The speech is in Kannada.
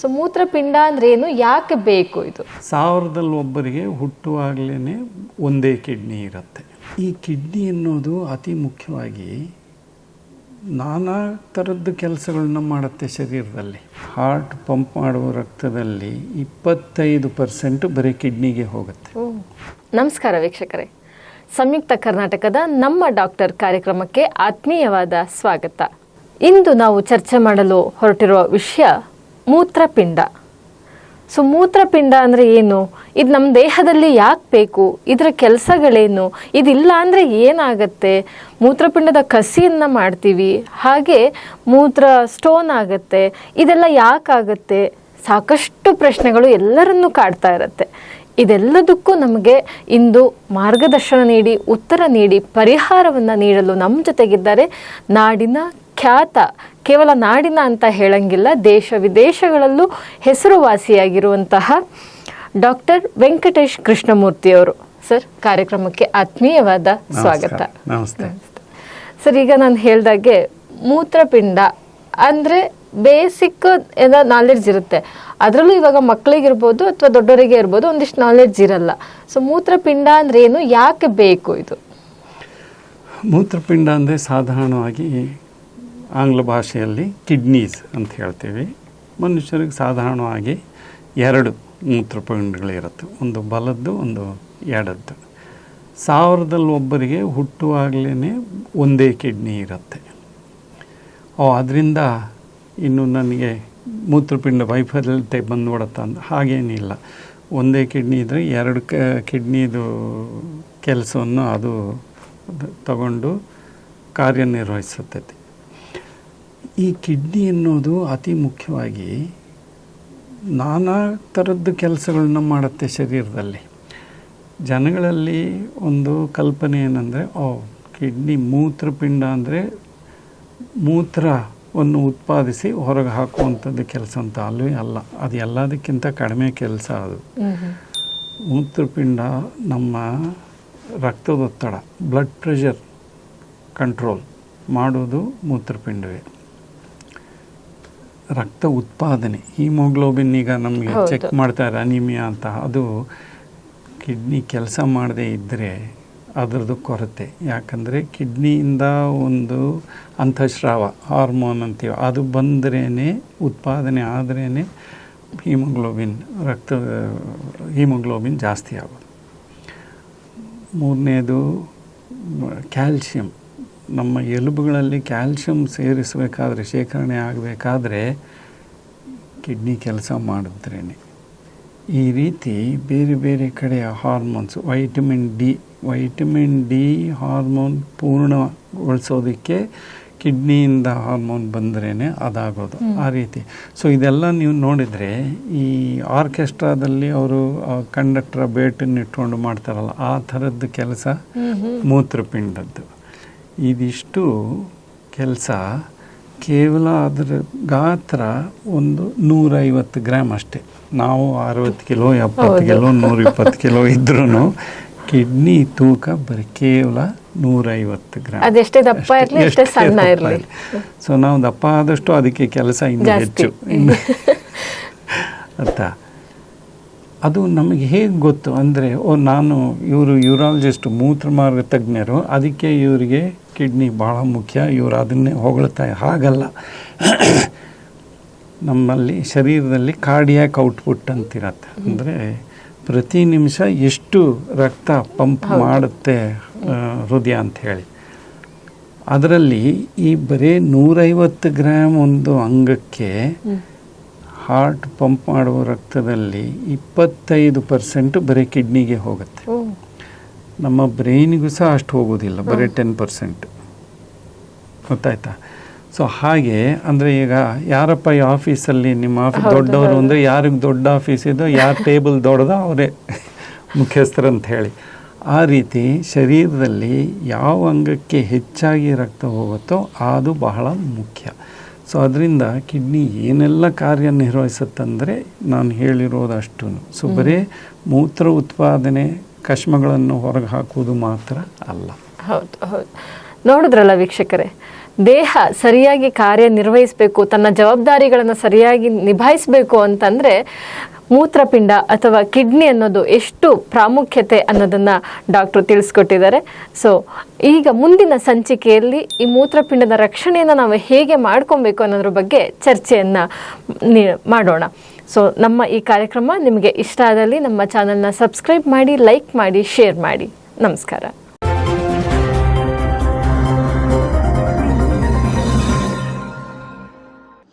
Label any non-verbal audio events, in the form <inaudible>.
ಸೊ ಮೂತ್ರಪಿಂಡ ಅಂದ್ರೆ ಏನು? ಯಾಕೆ ಬೇಕು ಇದು? ಸಾವಿರದಲ್ಲಿ ಒಬ್ಬರಿಗೆ ಹುಟ್ಟುವಾಗಲೇ ಒಂದೇ ಕಿಡ್ನಿ ಇರುತ್ತೆ. ಈ ಕಿಡ್ನಿ ಅನ್ನೋದು ಅತಿ ಮುಖ್ಯವಾಗಿ ನಾನಾ ಥರದ್ದು ಕೆಲಸಗಳನ್ನ ಮಾಡುತ್ತೆ ಶರೀರದಲ್ಲಿ. ಹಾರ್ಟ್ ಪಂಪ್ ಮಾಡುವ ರಕ್ತದಲ್ಲಿ ಇಪ್ಪತ್ತೈದು ಪರ್ಸೆಂಟ್ ಬರೀ ಕಿಡ್ನಿಗೆ ಹೋಗುತ್ತೆ. ನಮಸ್ಕಾರ ವೀಕ್ಷಕರೇ. ಸಂಯುಕ್ತ ಕರ್ನಾಟಕದ ನಮ್ಮ ಡಾಕ್ಟರ್ ಕಾರ್ಯಕ್ರಮಕ್ಕೆ ಆತ್ಮೀಯವಾದ ಸ್ವಾಗತ. ಇಂದು ನಾವು ಚರ್ಚೆ ಮಾಡಲು ಹೊರಟಿರುವ ವಿಷಯ ಮೂತ್ರಪಿಂಡ. ಸೊ ಮೂತ್ರಪಿಂಡ ಅಂದರೆ ಏನು? ಇದು ನಮ್ಮ ದೇಹದಲ್ಲಿ ಯಾಕೆ ಬೇಕು? ಇದರ ಕೆಲಸಗಳೇನು? ಇದಿಲ್ಲ ಅಂದರೆ ಏನಾಗತ್ತೆ? ಮೂತ್ರಪಿಂಡದ ಕಸಿಯನ್ನು ಮಾಡ್ತೀವಿ. ಹಾಗೆ ಮೂತ್ರ ಸ್ಟೋನ್ ಆಗುತ್ತೆ. ಇದೆಲ್ಲ ಯಾಕಾಗತ್ತೆ? ಸಾಕಷ್ಟು ಪ್ರಶ್ನೆಗಳು ಎಲ್ಲರನ್ನೂ ಕಾಡ್ತಾ ಇರುತ್ತೆ. ಇದೆಲ್ಲದಕ್ಕೂ ನಮಗೆ ಇಂದು ಮಾರ್ಗದರ್ಶನ ನೀಡಿ, ಉತ್ತರ ನೀಡಿ, ಪರಿಹಾರವನ್ನು ನೀಡಲು ನಮ್ಮ ಜೊತೆಗಿದ್ದಾರೆ ನಾಡಿನ ಖ್ಯಾತ ಕೇವಲ ನಾಡಿನ ಅಂತ ಹೇಳಂಗಿಲ್ಲ ದೇಶ ವಿದೇಶಗಳಲ್ಲೂ ಹೆಸರುವಾಸಿಯಾಗಿರುವಂತಹ ಡಾಕ್ಟರ್ ವೆಂಕಟೇಶ್ ಕೃಷ್ಣಮೂರ್ತಿಯವರು. ಸರ್ ಕಾರ್ಯಕ್ರಮಕ್ಕೆ ಆತ್ಮೀಯವಾದ ಸ್ವಾಗತ. ನಮಸ್ತೆ. ಸರ್ ಈಗ ನಾನು ಹೇಳ್ದಾಗೆ ಮೂತ್ರಪಿಂಡ ಅಂದರೆ ಬೇಸಿಕ್ ಎಲ್ಲ ನಾಲೆಡ್ಜ್ ಇರುತ್ತೆ. ಅದರಲ್ಲೂ ಇವಾಗ ಮಕ್ಕಳಿಗಿರ್ಬೋದು ಅಥವಾ ದೊಡ್ಡವರಿಗೆ ಇರ್ಬೋದು ಒಂದಿಷ್ಟು ನಾಲೆಡ್ಜ್ ಇರಲ್ಲ. ಸೊ ಮೂತ್ರಪಿಂಡ ಅಂದ್ರೆ ಏನು? ಯಾಕೆ ಬೇಕು ಇದು? ಮೂತ್ರಪಿಂಡ ಅಂದರೆ ಸಾಧಾರಣವಾಗಿ ಆಂಗ್ಲ ಭಾಷೆಯಲ್ಲಿ ಕಿಡ್ನೀಸ್ ಅಂತ ಹೇಳ್ತೀವಿ. ಮನುಷ್ಯರಿಗೆ ಸಾಧಾರಣವಾಗಿ ಎರಡು ಮೂತ್ರಪಿಂಡಗಳಿರುತ್ತೆ ಒಂದು ಬಲದ್ದು, ಒಂದು ಎಡದ್ದು. ಸಾವಿರದಲ್ಲಿ ಒಬ್ಬರಿಗೆ ಹುಟ್ಟುವಾಗಲೇ ಒಂದೇ ಕಿಡ್ನಿ ಇರುತ್ತೆ. ಓ ಅದರಿಂದ ಇನ್ನು ನನಗೆ ಮೂತ್ರಪಿಂಡ ವೈಫಲ್ಯತೆ ಬಂದ್ಬಿಡತ್ತ ಅಂತ ಹಾಗೇನಿಲ್ಲ. ಒಂದೇ ಕಿಡ್ನಿ ಇದ್ದರೆ ಎರಡು ಕ, ಕಿಡ್ನಿದು ಕೆಲಸವನ್ನು ಅದು ತಗೊಂಡು ಕಾರ್ಯನಿರ್ವಹಿಸುತ್ತದೆ ಈ ಕಿಡ್ನಿ ಅನ್ನೋದು ಅತಿ ಮುಖ್ಯವಾಗಿ ನಾನಾ ಥರದ್ದು ಕೆಲಸಗಳನ್ನ ಮಾಡುತ್ತೆ ಶರೀರದಲ್ಲಿ. ಜನಗಳಲ್ಲಿ ಒಂದು ಕಲ್ಪನೆ ಏನಂದರೆ ಓ ಕಿಡ್ನಿ ಮೂತ್ರಪಿಂಡ ಅಂದರೆ ಮೂತ್ರವನ್ನು ಉತ್ಪಾದಿಸಿ ಹೊರಗೆ ಹಾಕುವಂಥದ್ದು ಕೆಲಸ ಅಂತ ಅಲ್ವೇ ಅಲ್ಲ. ಅದು ಎಲ್ಲದಕ್ಕಿಂತ ಕಡಿಮೆ ಕೆಲಸ ಅದು. ಮೂತ್ರಪಿಂಡ ನಮ್ಮ ರಕ್ತದೊತ್ತಡ ಬ್ಲಡ್ ಪ್ರೆಷರ್ ಕಂಟ್ರೋಲ್ ಮಾಡೋದು ಮೂತ್ರಪಿಂಡವೇ. ರಕ್ತ ಉತ್ಪಾದನೆ ಹಿಮೋಗ್ಲೋಬಿನ್ ಈಗ ನಮಗೆ ಚೆಕ್ ಮಾಡ್ತಾರೆ ಅನಿಮಿಯಾ ಅಂತ. ಅದು ಕಿಡ್ನಿ ಕೆಲಸ ಮಾಡದೇ ಇದ್ದರೆ ಅದರದ್ದು ಕೊರತೆ. ಯಾಕಂದರೆ ಕಿಡ್ನಿಯಿಂದ ಒಂದು ಅಂತಃಸ್ರಾವ ಹಾರ್ಮೋನ್ ಅಂತೀವಿ ಅದು ಬಂದ್ರೇ ಉತ್ಪಾದನೆ ಆದ್ರೇ ಹಿಮೋಗ್ಲೋಬಿನ್ ರಕ್ತ ಹಿಮೋಗ್ಲೋಬಿನ್ ಜಾಸ್ತಿ ಆಗೋದು. ಮೂರನೇದು ಕ್ಯಾಲ್ಶಿಯಂ ನಮ್ಮ ಎಲುಬುಗಳಲ್ಲಿ ಕ್ಯಾಲ್ಶಿಯಂ ಸೇರಿಸಬೇಕಾದ್ರೆ ಶೇಖರಣೆ ಆಗಬೇಕಾದ್ರೆ ಕಿಡ್ನಿ ಕೆಲಸ ಮಾಡಿದ್ರೇ ಈ ರೀತಿ ಬೇರೆ ಬೇರೆ ಕಡೆಯ hormones vitamin D vitamin D hormone ಪೂರ್ಣಗೊಳಿಸೋದಕ್ಕೆ ಕಿಡ್ನಿಯಿಂದ ಹಾರ್ಮೋನ್ ಬಂದ್ರೇ ಅದಾಗೋದು. ಆ ರೀತಿ. ಸೊ ಇದೆಲ್ಲ ನೀವು ನೋಡಿದರೆ ಈ ಆರ್ಕೆಸ್ಟ್ರಾದಲ್ಲಿ ಅವರು ಕಂಡಕ್ಟರ್ ಬೇಟನ್ನು ಇಟ್ಕೊಂಡು ಮಾಡ್ತಾರಲ್ಲ ಆ ಥರದ್ದು ಕೆಲಸ ಮೂತ್ರಪಿಂಡದ್ದು. ಇದಿಷ್ಟು ಕೆಲಸ ಕೇವಲ ಅದರ ಗಾತ್ರ ಒಂದು ನೂರೈವತ್ತು ಗ್ರಾಮ್ ಅಷ್ಟೇ. ನಾವು ಅರವತ್ತು ಕಿಲೋ ಎಪ್ಪತ್ತು ಕಿಲೋ ನೂರಿಪ್ಪತ್ತು ಕಿಲೋ ಇದ್ರೂ ಕಿಡ್ನಿ ತೂಕ ಬರೀ ಕೇವಲ ನೂರೈವತ್ತು ಗ್ರಾಮ್ ಅದೆಷ್ಟೇ ದಪ್ಪ ಇರಲಿ ಎಷ್ಟೇ ಸಣ್ಣ ಇರಲಿ. ಸೊ ನಾವು ದಪ್ಪ ಆದಷ್ಟು ಅದಕ್ಕೆ ಕೆಲಸ ಇನ್ನೂ ಹೆಚ್ಚು. <laughs> ಅಂತ ಅದು ನಮಗೆ ಹೇಗೆ ಗೊತ್ತು? ಅಂದರೆ ಓ ನಾನು ಇವರು ಯೂರಾಲಜಿಸ್ಟ್ ಮೂತ್ರಮಾರ್ಗ ತಜ್ಞರು ಅದಕ್ಕೆ ಇವರಿಗೆ ಕಿಡ್ನಿ ಭಾಳ ಮುಖ್ಯ ಇವರು ಅದನ್ನೇ ಹೊಗಳ್ತಾ ಹಾಗಲ್ಲ. ನಮ್ಮಲ್ಲಿ ಶರೀರದಲ್ಲಿ ಕಾರ್ಡಿಯಾಕ್ ಔಟ್ಪುಟ್ ಅಂತಿರತ್ತೆ. ಅಂದರೆ ಪ್ರತಿ ನಿಮಿಷ ಎಷ್ಟು ರಕ್ತ ಪಂಪ್ ಮಾಡುತ್ತೆ ಹೃದಯ ಅಂತ ಹೇಳಿ. ಅದರಲ್ಲಿ ಈ ಬರೀ ನೂರೈವತ್ತು ಗ್ರಾಮ್ ಒಂದು ಅಂಗಕ್ಕೆ ಹಾರ್ಟ್ ಪಂಪ್ ಮಾಡುವ ರಕ್ತದಲ್ಲಿ ಇಪ್ಪತ್ತೈದು ಪರ್ಸೆಂಟ್ ಬರೀ ಕಿಡ್ನಿಗೆ ಹೋಗುತ್ತೆ. ನಮ್ಮ ಬ್ರೈನಿಗೂ ಸಹ ಅಷ್ಟು ಹೋಗೋದಿಲ್ಲ ಬರೀ ಟೆನ್ ಪರ್ಸೆಂಟ್ ಗೊತ್ತಾಯ್ತಾ? ಸೊ ಹಾಗೆ ಅಂದರೆ ಈಗ ಯಾರಪ್ಪ ಈ ಆಫೀಸಲ್ಲಿ ನಿಮ್ಮ ಆಫೀಸ್ ದೊಡ್ಡವರು ಅಂದರೆ ಯಾರಿಗೆ ದೊಡ್ಡ ಆಫೀಸ್ ಇದೋ ಯಾರು ಟೇಬಲ್ ದೊಡ್ಡದೋ ಅವರೇ ಮುಖ್ಯಸ್ಥರು ಅಂತ ಹೇಳಿ. ಆ ರೀತಿ ಶರೀರದಲ್ಲಿ ಯಾವ ಅಂಗಕ್ಕೆ ಹೆಚ್ಚಾಗಿ ರಕ್ತ ಹೋಗುತ್ತೋ ಅದು ಬಹಳ ಮುಖ್ಯ. ಸೊ ಅದರಿಂದ ಕಿಡ್ನಿ ಏನೆಲ್ಲ ಕಾರ್ಯ ಕಾರ್ಯನಿರ್ವಹಿಸುತ್ತಂದರೆ ನಾನು ಹೇಳಿರೋದಷ್ಟು ಸೊ ಬರೀ ಮೂತ್ರ ಉತ್ಪಾದನೆ ಕಶ್ಮಗಳನ್ನು ಹೊರಗೆ ಹಾಕುವುದು ಮಾತ್ರ ಅಲ್ಲ. ಹೌದು ಹೌದು. ನೋಡಿದ್ರಲ್ಲ ವೀಕ್ಷಕರೇ ದೇಹ ಸರಿಯಾಗಿ ಕಾರ್ಯನಿರ್ವಹಿಸಬೇಕು ತನ್ನ ಜವಾಬ್ದಾರಿಗಳನ್ನು ಸರಿಯಾಗಿ ನಿಭಾಯಿಸಬೇಕು ಅಂತಂದರೆ ಮೂತ್ರಪಿಂಡ ಅಥವಾ ಕಿಡ್ನಿ ಅನ್ನೋದು ಎಷ್ಟು ಪ್ರಾಮುಖ್ಯತೆ ಅನ್ನೋದನ್ನು ಡಾಕ್ಟ್ರು ತಿಳಿಸ್ಕೊಟ್ಟಿದ್ದಾರೆ. ಸೊ ಈಗ ಮುಂದಿನ ಸಂಚಿಕೆಯಲ್ಲಿ ಈ ಮೂತ್ರಪಿಂಡದ ರಕ್ಷಣೆಯನ್ನು ನಾವು ಹೇಗೆ ಮಾಡ್ಕೊಬೇಕು ಅನ್ನೋದ್ರ ಬಗ್ಗೆ ಚರ್ಚೆಯನ್ನು ಮಾಡೋಣ. ಸೊ ನಮ್ಮ ಈ ಕಾರ್ಯಕ್ರಮ ನಿಮಗೆ ಇಷ್ಟ ಆದಲ್ಲಿ ನಮ್ಮ ಚಾನಲ್ನ ಸಬ್ಸ್ಕ್ರೈಬ್ ಮಾಡಿ, ಲೈಕ್ ಮಾಡಿ, ಶೇರ್ ಮಾಡಿ. ನಮಸ್ಕಾರ.